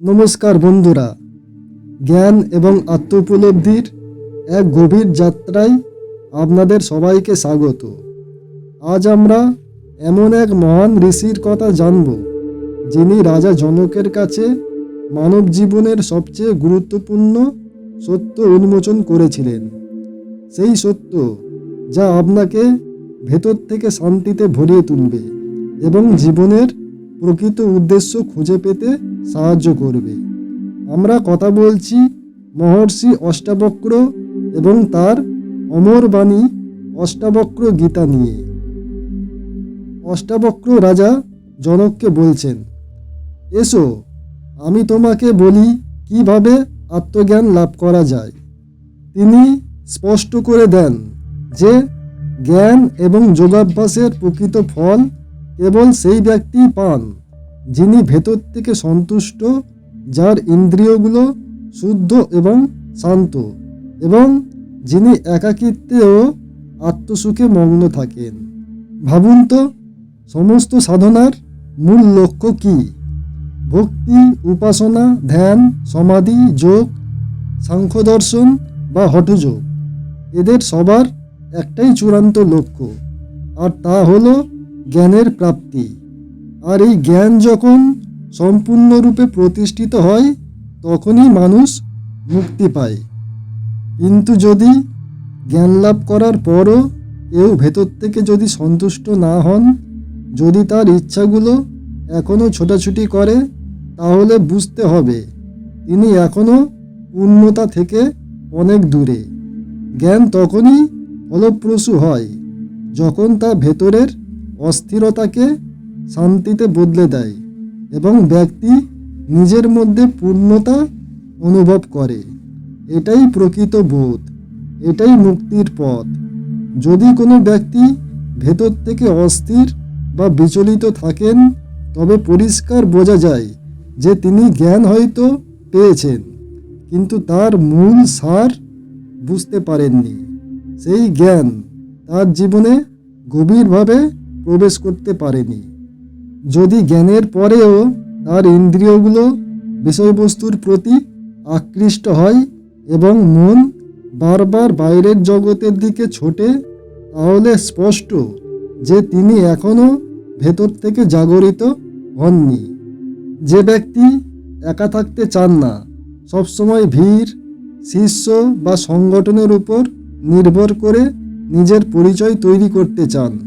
নমস্কার বন্ধুরা। জ্ঞান এবং আত্ম উপলব্ধির এক গভীর যাত্রায় আপনাদের সবাইকে স্বাগত। আজ আমরা এমন এক মহান ঋষির কথা জানব, যিনি রাজা জনকের কাছে মানব জীবনের সবচেয়ে গুরুত্বপূর্ণ সত্য উন্মোচন করেছিলেন। সেই সত্য যা আপনাকে ভেতর থেকে শান্তিতে ভরিয়ে তুলবে এবং জীবনের প্রকৃত উদ্দেশ্য খুঁজে পেতে সাহায্য করবে। আমরা কথা বলছি মহর্ষি অষ্টাবক্র এবং তার অমর বাণী অষ্টাবক্র গীতা নিয়ে। অষ্টাবক্র রাজা জনককে বলছেন, এসো, আমি তোমাকে বলি কীভাবে আত্মজ্ঞান লাভ করা যায়। তিনি স্পষ্ট করে দেন যে জ্ঞান এবং যোগাভ্যাসের প্রকৃত ফল কেবল সেই ব্যক্তি পান, যিনি ভেতর থেকে সন্তুষ্ট, যার ইন্দ্রিয়গুলো শুদ্ধ এবং শান্ত, এবং যিনি একাকিত্বে ও আত্মসুখে মগ্ন থাকেন। ভাবুন তো, সমস্ত সাধনার মূল লক্ষ্য কী? ভক্তি, উপাসনা, ধ্যান, সমাধি, যোগ সাংখ্য দর্শন বা হঠযোগ, এদের সবার একটাই চূড়ান্ত লক্ষ্য। আর তা হলো জ্ঞানের প্রাপ্তি। আর এই জ্ঞান যখন সম্পূর্ণরূপে প্রতিষ্ঠিত হয়, তখনই মানুষ মুক্তি পায়। কিন্তু যদি জ্ঞান লাভ করার পরও কেউ ভেতর থেকে যদি সন্তুষ্ট না হন, যদি তার ইচ্ছাগুলো এখনও ছোটাছুটি করে, তাহলে বুঝতে হবে তিনি এখনও পূর্ণতা থেকে অনেক দূরে। জ্ঞান তখনই ফলপ্রসূ হয় যখন তা ভেতরের অস্থিরতাকে শান্তিতে বদলে দেয় এবং ব্যক্তি নিজের মধ্যে পূর্ণতা অনুভব করে। এটাই প্রকৃত বোধ, এটাই মুক্তির পথ। যদি কোনো ব্যক্তি ভেতর থেকে অস্থির বা বিচলিত থাকেন, তবে পরিষ্কার বোঝা যায় যে তিনি জ্ঞান হয়তো পেয়েছেন, কিন্তু তার মূল সার বুঝতে পারেননি। সেই জ্ঞান তার জীবনে গভীরভাবে প্রবেশ করতে পারেনি। যদি জ্ঞানের পরেও তার ইন্দ্রিয়গুলো বিষয়বস্তুর প্রতি আকৃষ্ট হয় এবং মন বারবার বাইরের জগতের দিকে ছোটে, তাহলে স্পষ্ট যে তিনি এখনও ভেতর থেকে জাগরিত হননি। যে ব্যক্তি একা থাকতে চান না, সবসময় ভিড়, শিষ্য বা সংগঠনের উপর নির্ভর করে নিজের পরিচয় তৈরি করতে চান।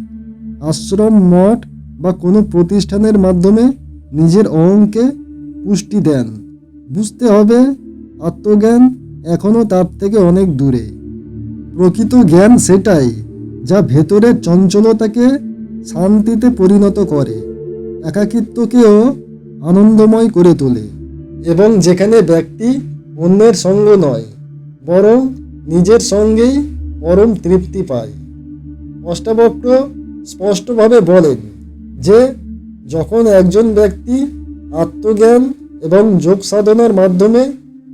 আশ্রম, মঠ বা কোনো প্রতিষ্ঠানের মাধ্যমে নিজের অহংকে পুষ্টি দেন। বুঝতে হবে, আত্মজ্ঞান এখনও তার থেকে অনেক দূরে। প্রকৃত জ্ঞান সেটাই যা ভেতরের চঞ্চলতাকে শান্তিতে পরিণত করে, একাকিত্বকেও আনন্দময় করে তোলে। এবং যেখানে ব্যক্তি অন্যের সঙ্গ নয়, বরং নিজের সঙ্গেই পরম তৃপ্তি পায়। অষ্টাবক্র স্পষ্টভাবে বলেন যে, যখন একজন ব্যক্তি আত্মজ্ঞান এবং যোগ সাধনার মাধ্যমে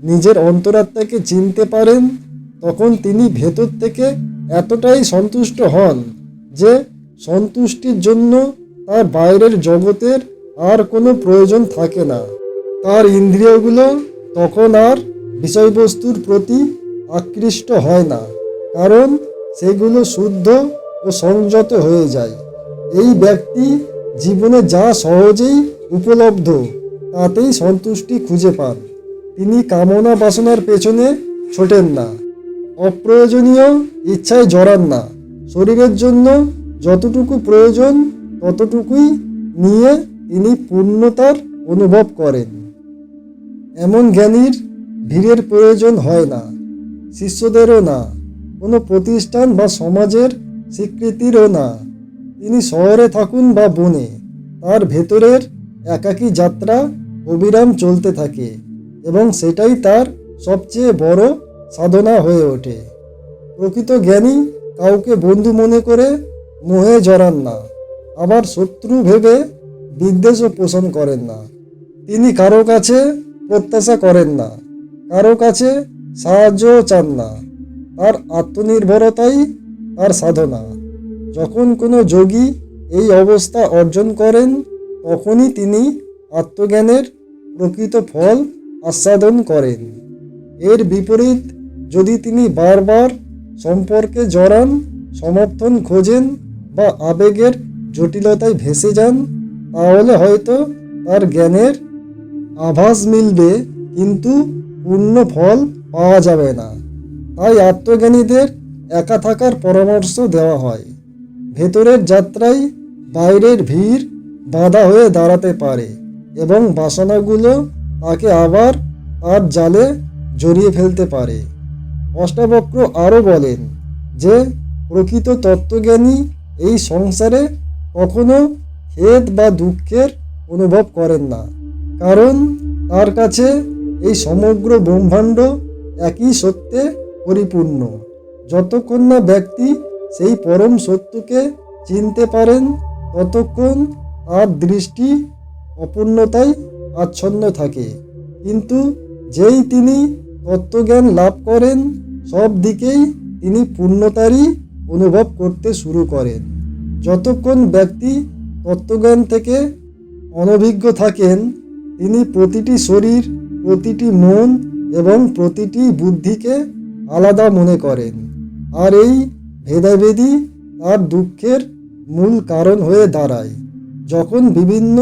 নিজের অন্তরাত্মাকে চিনতে পারেন, তখন তিনি ভেতর থেকে এতটাই সন্তুষ্ট হন যে, সন্তুষ্টির জন্য তার বাইরের জগতের আর কোনো প্রয়োজন থাকে না। তার ইন্দ্রিয়গুলো তখন আর বিষয়বস্তুর প্রতি আকৃষ্ট হয় না, কারণ সেগুলো শুদ্ধ ও সংযত হয়ে যায়। এই ব্যক্তি জীবনে যা সহজেই উপলব্ধ, তাতেই সন্তুষ্টি খুঁজে পান। তিনি কামনা বাসনার পেছনে ছোটেন না। অপ্রয়োজনীয় ইচ্ছায় জড়ান না। শরীরের জন্য যতটুকু প্রয়োজন, ততটুকুই নিয়ে তিনি পূর্ণতার অনুভব করেন। এমন জ্ঞানীর ভিড়ের প্রয়োজন হয় না। শিষ্যদেরও না। কোনো প্রতিষ্ঠান বা সমাজের স্বীকৃতিরও না। তিনি শহরে থাকুন বা বনে, তার ভেতরের একাকী যাত্রা অবিরাম চলতে থাকে এবং সেটাই তার সবচেয়ে বড় সাধনা হয়ে ওঠে। প্রকৃত জ্ঞানী কাউকে বন্ধু মনে করে মোহে জড়ান না, আবার শত্রু ভেবে বিদ্বেষও পোষণ করেন না। তিনি কারও কাছে প্রত্যাশা করেন না, কারও কাছে সাহায্যও চান না। তার আত্মনির্ভরতাই তার সাধনা। যখন কোনো যোগী এই অবস্থা অর্জন করেন, তখনই তিনি আত্মজ্ঞানের প্রকৃত ফল আস্বাদন করেন। এর বিপরীত, যদি তিনি বারবার সম্পর্কে জড়ান, সমর্থন খোঁজেন বা আবেগের জটিলতায় ভেসে যান, তাহলে হয়তো তার জ্ঞানের আভাস মিলবে, কিন্তু পূর্ণ ফল পাওয়া যাবে না। তাই আত্মজ্ঞানীদের একা থাকার পরামর্শ দেওয়া হয়। ভেতরের যাত্রায় বাইরের ভিড় বাধা হয়ে দাঁড়াতে পারে এবং বাসনাগুলো তাকে আবার তার জালে জড়িয়ে ফেলতে পারে। অষ্টাবক্র আরও বলেন যে, প্রকৃত তত্ত্বজ্ঞানী এই সংসারে কখনো খেদ বা দুঃখের অনুভব করেন না, কারণ তার কাছে এই সমগ্র ব্রহ্মাণ্ড একই সত্যে পরিপূর্ণ। যতক্ষণ না ব্যক্তি সেই পরম সত্যকে চিনতে পারেন, ততক্ষণ তার দৃষ্টি অপূর্ণতায় আচ্ছন্ন থাকে। কিন্তু যেই তিনি তত্ত্বজ্ঞান লাভ করেন, সব দিকেই তিনি পূর্ণতারই অনুভব করতে শুরু করেন। যতক্ষণ ব্যক্তি তত্ত্বজ্ঞান থেকে অনভিজ্ঞ থাকেন, তিনি প্রতিটি শরীর, প্রতিটি মন এবং প্রতিটি বুদ্ধিকে আলাদা মনে করেন। আর এই ভেদাভেদি তার দুঃখের মূল কারণ হয়ে দাঁড়ায়। যখন বিভিন্ন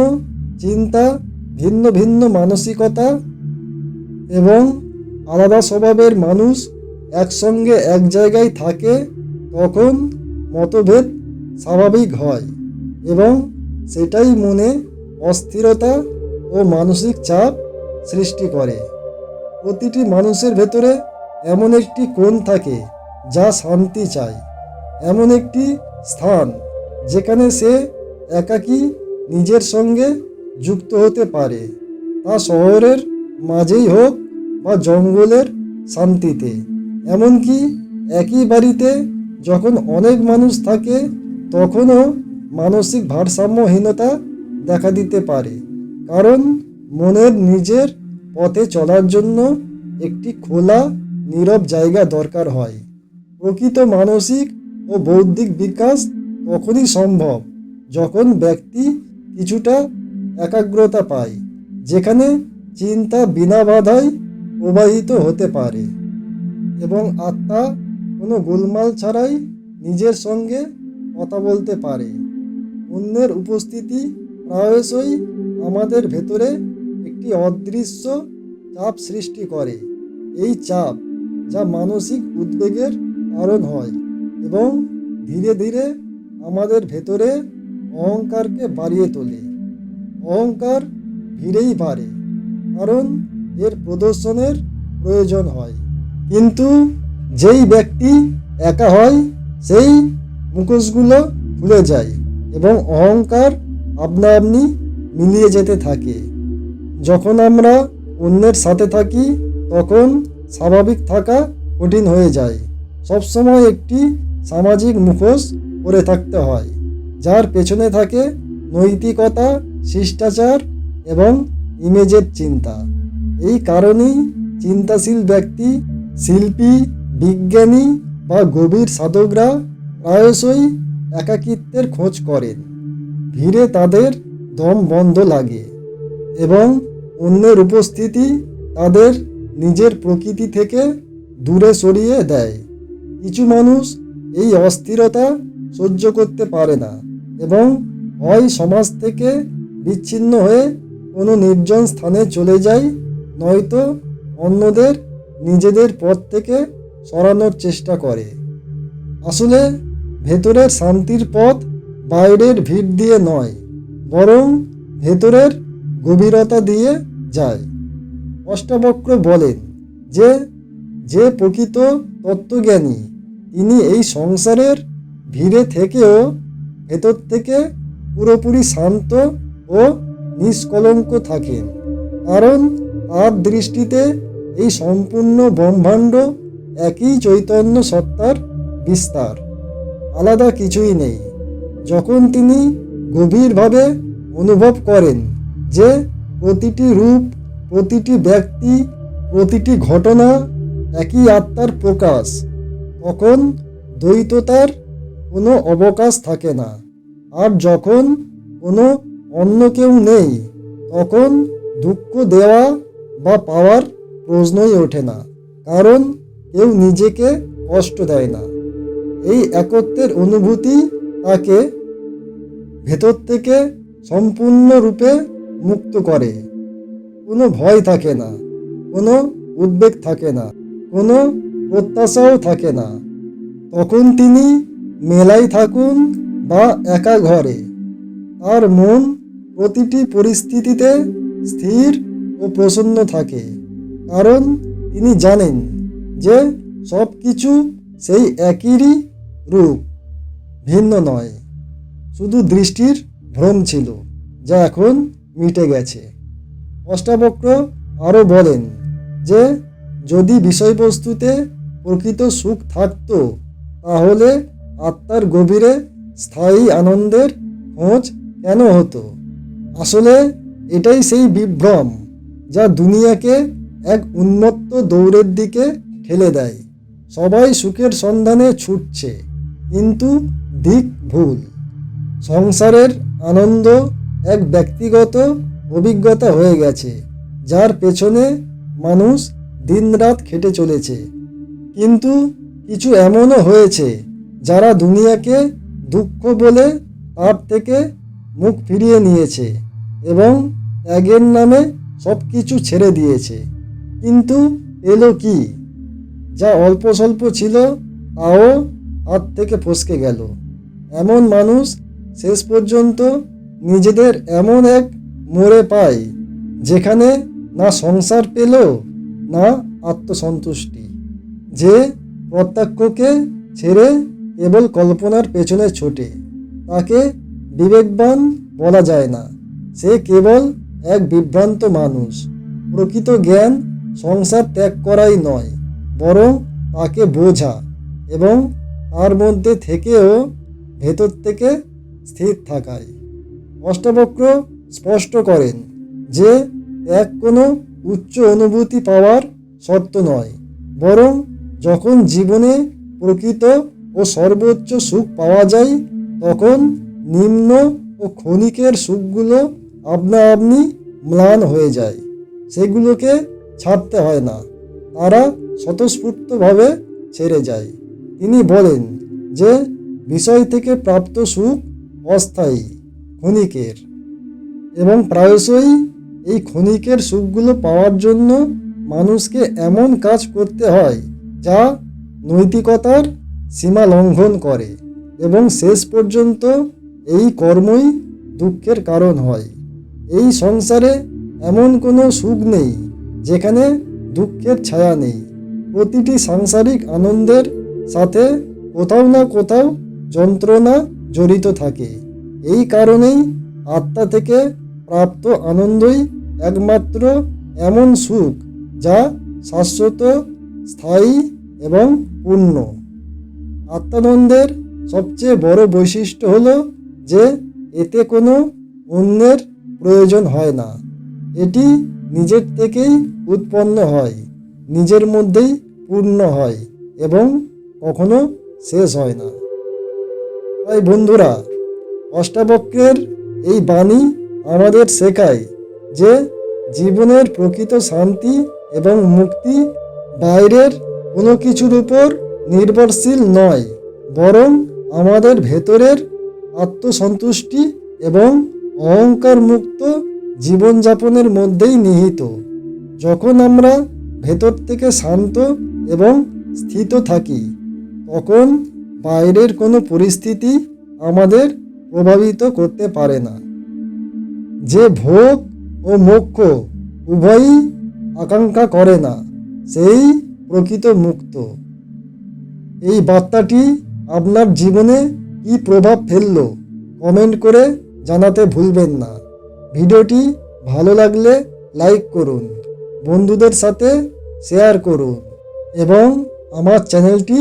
চিন্তা, ভিন্ন ভিন্ন মানসিকতা এবং আলাদা স্বভাবের মানুষ একসঙ্গে এক জায়গায় থাকে, তখন মতভেদ স্বাভাবিক হয় এবং সেটাই মনে অস্থিরতা ও মানসিক চাপ সৃষ্টি করে। প্রতিটি মানুষের ভেতরে এমন একটি কোণ থাকে যা শান্তি চায়। এমন একটি স্থান যেখানে সে একাকী নিজের সঙ্গে যুক্ত হতে পারে। তা শহরের মাঝেই হোক বা জঙ্গলের শান্তিতে। এমনকি একই বাড়িতে যখন অনেক মানুষ থাকে, তখনও মানসিক ভারসাম্যহীনতা দেখা দিতে পারে। কারণ মনের নিজের পথে চলার জন্য একটি খোলা, নীরব জায়গা দরকার হয়। প্রকৃত মানসিক ও বৌদ্ধিক বিকাশ তখনই সম্ভব যখন ব্যক্তি কিছুটা একাগ্রতা পায়, যেখানে চিন্তা বিনা বাধায় প্রবাহিত হতে পারে এবং আত্মা কোনো গোলমাল ছাড়াই নিজের সঙ্গে কথা বলতে পারে। অন্যের উপস্থিতি প্রায়শই আমাদের ভেতরে একটি অদৃশ্য চাপ সৃষ্টি করে। এই চাপ যা মানসিক উদ্বেগের কারণ হয় এবং ধীরে ধীরে আমাদের ভেতরে অহংকারকে বাড়িয়ে তোলে। অহংকার ভিড়েই বাড়ে, কারণ এর প্রদর্শনের প্রয়োজন হয়। কিন্তু যেই ব্যক্তি একা হয়, সেই মুখোশগুলো খুলে যায় এবং অহংকার আপনা আপনি মিলিয়ে যেতে থাকে। যখন আমরা অন্যের সাথে থাকি, তখন স্বাভাবিক থাকা কঠিন হয়ে যায়। সবসময় একটি সামাজিক মুখোশ পরে থাকতে হয়, যার পেছনে থাকে নৈতিকতা, শিষ্টাচার এবং ইমেজের চিন্তা। এই কারণেই চিন্তাশীল ব্যক্তি, শিল্পী, বিজ্ঞানী বা গভীর সাধকরা প্রায়শই একাকিত্বের খোঁজ করেন। ভিড়ে তাদের দম বন্ধ লাগে এবং অন্যের উপস্থিতি তাদের নিজের প্রকৃতি থেকে দূরে সরিয়ে দেয়। কিছু মানুষ এই অস্থিরতা সহ্য করতে পারে না এবং হয় সমাজ থেকে বিচ্ছিন্ন হয়ে কোনো নির্জন স্থানে চলে যায়, নয়তো অন্যদের নিজেদের পথ থেকে সরানোর চেষ্টা করে। আসলে ভেতরের শান্তির পথ বাইরের ভিড় দিয়ে নয়, বরং ভেতরের গভীরতা দিয়ে যায়। অষ্টাবক্র বলেন যে যে প্রকৃত তত্ত্বজ্ঞানী। তিনি এই সংসারের ভিড়ে থেকেও ভেতর থেকে পুরোপুরি শান্ত ও নিষ্কলঙ্ক থাকেন। কারণ তার দৃষ্টিতে এই সম্পূর্ণ ব্রহ্মাণ্ড একই চৈতন্য সত্তার বিস্তার। আলাদা কিছুই নেই। যখন তিনি গভীরভাবে অনুভব করেন যে প্রতিটি রূপ, প্রতিটি ব্যক্তি, প্রতিটি ঘটনা একই আত্মার প্রকাশ, তখন দ্বৈততার কোনো অবকাশ থাকে না। আর যখন কোনো অন্য কেউ নেই, তখন দুঃখ দেওয়া বা পাওয়ার প্রশ্নই ওঠে না, কারণ কেউ নিজেকে কষ্ট দেয় না। এই একত্বের অনুভূতি তাকে ভেতর থেকে সম্পূর্ণরূপে মুক্ত করে। কোনো ভয় থাকে না, কোনো উদ্বেগ থাকে না। কোনো প্রত্যাশাও থাকে না। তখন তিনি মেলাই থাকুন বা একা ঘরে। তার মন প্রতিটি পরিস্থিতিতে স্থির ও প্রসন্ন থাকে। কারণ তিনি জানেন যে সব কিছু সেই একইরই রূপ, ভিন্ন নয়। শুধু দৃষ্টির ভ্রম ছিল, যা এখন মিটে গেছে। অষ্টাবক্র আরও বলেন যে যদি বিষয়বস্তুতে প্রকৃত সুখ থাকতো, তাহলে আত্মার গভীরে স্থায়ী আনন্দের খোঁজ কেন হতো? আসলে এটাই সেই বিভ্রম যা দুনিয়াকে এক উন্মত্ত দৌড়ের দিকে ঠেলে দেয়। সবাই সুখের সন্ধানে ছুটছে, কিন্তু দিক ভুল। সংসারের আনন্দ এক ব্যক্তিগত অভিজ্ঞতা হয়ে গেছে, যার পেছনে মানুষ দিনরাত খেটে চলেছে। কিন্তু কিছু এমনও হয়েছে যারা দুনিয়াকে দুঃখ বলে তার থেকে মুখ ফিরিয়ে নিয়েছে এবং ত্যাগের নামে সব কিছু ছেড়ে দিয়েছে। কিন্তু এলো কি? যা অল্প স্বল্প ছিল তাও হাত থেকে ফসকে গেল। এমন মানুষ শেষ পর্যন্ত নিজেদের এমন এক মোড়ে পায় যেখানে না সংসার পেল না আত্মসন্তুষ্টি, যে প্রত্যক্ষকে ছেড়ে কেবল কল্পনার পেছনে ছোটে, তাকে বিবেকবান বলা যায় না। সে কেবল এক বিভ্রান্ত মানুষ। প্রকৃত জ্ঞান সংসার ত্যাগ করাই নয়, বরং তাকে বোঝা এবং তার মধ্যে থেকেও ভেতর থেকে স্থির থাকায় অষ্টাবক্র স্পষ্ট করেন যে এক কোনো উচ্চ অনুভূতি পাওয়ার শর্ত নয়, বরং যখন জীবনে প্রকৃত ও সর্বোচ্চ সুখ পাওয়া যায়, তখন নিম্ন ও ক্ষণিকের সুখগুলো আপনা আপনি ম্লান হয়ে যায়। সেগুলোকে ছাড়তে হয় না, তারা স্বতঃস্ফূর্তভাবে ছেড়ে যায়। তিনি বলেন যে, বিষয় থেকে প্রাপ্ত সুখ অস্থায়ী, ক্ষণিকের, এবং প্রায়শই এই ক্ষণিকের সুখগুলো পাওয়ার জন্য মানুষকে এমন কাজ করতে হয় যা নৈতিকতার সীমা লঙ্ঘন করে এবং শেষ পর্যন্ত এই কর্মই দুঃখের কারণ হয়। এই সংসারে এমন কোনো সুখ নেই যেখানে দুঃখের ছায়া নেই। প্রতিটি সাংসারিক আনন্দের সাথে কোথাও না কোথাও যন্ত্রণা জড়িত থাকে। এই কারণেই আত্মা থেকে প্রাপ্ত আনন্দই একমাত্র এমন সুখ, যা শাশ্বত, স্থায়ী এবং পূর্ণ। আত্মানন্দের সবচেয়ে বড় বৈশিষ্ট্য হল যে এতে কোনো অন্যের প্রয়োজন হয় না। এটি নিজের থেকেই উৎপন্ন হয়, নিজের মধ্যেই পূর্ণ হয় এবং কখনো শেষ হয় না। তাই বন্ধুরা, অষ্টাবক্রের এই বাণী আমাদের শেখায় যে জীবনের প্রকৃত শান্তি এবং মুক্তি বাইরের কোনো কিছুর উপর নির্ভরশীল নয়, বরং আমাদের ভেতরের আত্মসন্তুষ্টি এবং অহংকার মুক্ত জীবনযাপনের মধ্যেই নিহিত। যখন আমরা ভেতর থেকে শান্ত এবং স্থিত থাকি, তখন বাইরের কোনো পরিস্থিতি আমাদের প্রভাবিত করতে পারে না। যে ভোগ ও মোক্ষ উভয়ই আকাঙ্ক্ষা করে না, সেই প্রকৃত মুক্ত। এই বার্তাটি আপনার জীবনে কী প্রভাব ফেলল, কমেন্ট করে জানাতে ভুলবেন না। ভিডিওটি ভালো লাগলে লাইক করুন, বন্ধুদের সাথে শেয়ার করুন এবং আমার চ্যানেলটি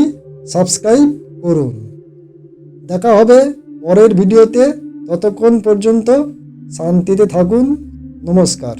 সাবস্ক্রাইব করুন। দেখা হবে পরের ভিডিওতে, ততক্ষণ পর্যন্ত শান্তিতে থাকুন নমস্কার।